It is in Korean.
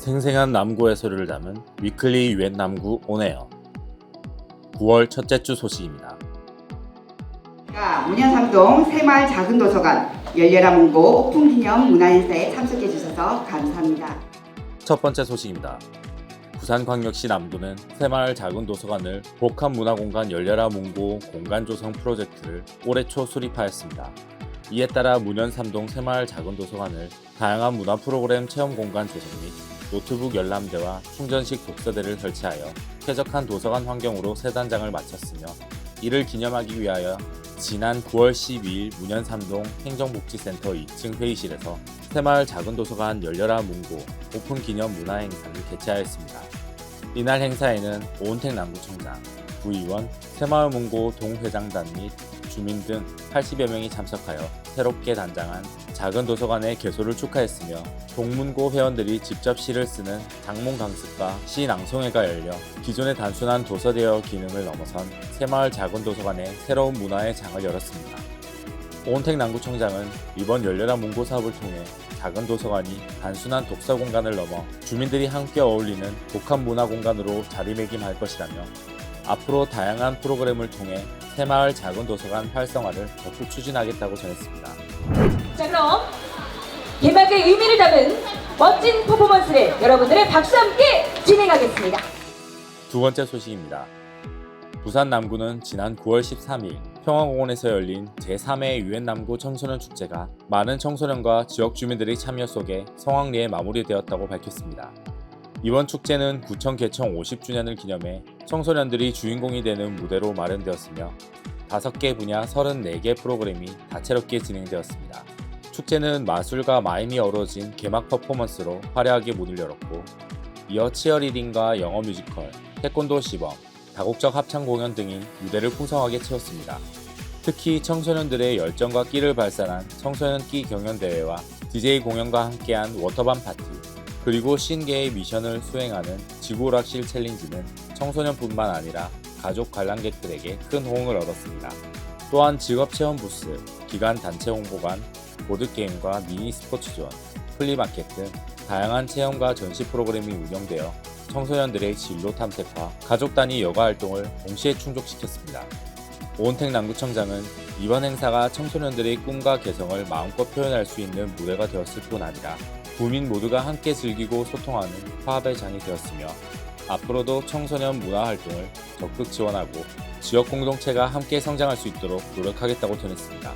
생생한 남구의 소리를 담은 위클리 유엔 남구 온에어 9월 첫째 주 소식입니다. 자, 문현삼동 새마을 작은 도서관 열려라 문고 오픈 기념 문화행사에 참석해 주셔서 감사합니다. 첫 번째 소식입니다. 부산광역시 남구는 새마을 작은 도서관을 복합문화공간 열려라 문고 공간 조성 프로젝트를 올해 초 수립하였습니다. 이에 따라 문현삼동 새마을 작은 도서관을 다양한 문화 프로그램 체험 공간 조성 및 노트북 열람대와 충전식 독서대를 설치하여 쾌적한 도서관 환경으로 새 단장을 마쳤으며 이를 기념하기 위하여 지난 9월 12일 문현삼동 행정복지센터 2층 회의실에서 새마을 작은 도서관 열려라 문고 오픈 기념 문화 행사를 개최하였습니다. 이날 행사에는 오은택 남구청장, 구의원, 새마을 문고 동회장단 및 주민 등 80여 명이 참석하여 새롭게 단장한 작은 도서관의 개소를 축하했으며 동문고 회원들이 직접 시를 쓰는 장문 강습과 시 낭송회가 열려 기존의 단순한 도서대여 기능을 넘어선 새마을 작은 도서관의 새로운 문화의 장을 열었습니다. 오은택 남구청장은 이번 열려라 문고 사업을 통해 작은 도서관이 단순한 독서 공간을 넘어 주민들이 함께 어울리는 복합 문화 공간으로 자리매김할 것이라며 앞으로 다양한 프로그램을 통해 새마을 작은 도서관 활성화를 적극 추진하겠다고 전했습니다. 자 그럼 개막의 의미를 담은 멋진 퍼포먼스를 여러분들의 박수와 함께 진행하겠습니다. 두 번째 소식입니다. 부산 남구는 지난 9월 13일 평화공원에서 열린 제3회 유엔 남구 청소년 축제가 많은 청소년과 지역 주민들의 참여 속에 성황리에 마무리되었다고 밝혔습니다. 이번 축제는 구청 개청 50주년을 기념해 청소년들이 주인공이 되는 무대로 마련되었으며 5개 분야 34개 프로그램이 다채롭게 진행되었습니다. 축제는 마술과 마임이 어우러진 개막 퍼포먼스로 화려하게 문을 열었고 이어 치어리딩과 영어 뮤지컬, 태권도 시범, 다국적 합창 공연 등이 무대를 풍성하게 채웠습니다. 특히 청소년들의 열정과 끼를 발산한 청소년 끼 경연 대회와 DJ 공연과 함께한 워터밤 파티, 그리고 신계의 미션을 수행하는 지구오락실 챌린지는 청소년뿐만 아니라 가족 관람객들에게 큰 호응을 얻었습니다. 또한 직업 체험 부스, 기관 단체 홍보관, 보드게임과 미니 스포츠존, 플리마켓 등 다양한 체험과 전시 프로그램이 운영되어 청소년들의 진로 탐색과 가족 단위 여가 활동을 동시에 충족시켰습니다. 오은택 남구청장은 이번 행사가 청소년들의 꿈과 개성을 마음껏 표현할 수 있는 무대가 되었을 뿐 아니라 국민 모두가 함께 즐기고 소통하는 화합의 장이 되었으며 앞으로도 청소년 문화 활동을 적극 지원하고 지역 공동체가 함께 성장할 수 있도록 노력하겠다고 전했습니다.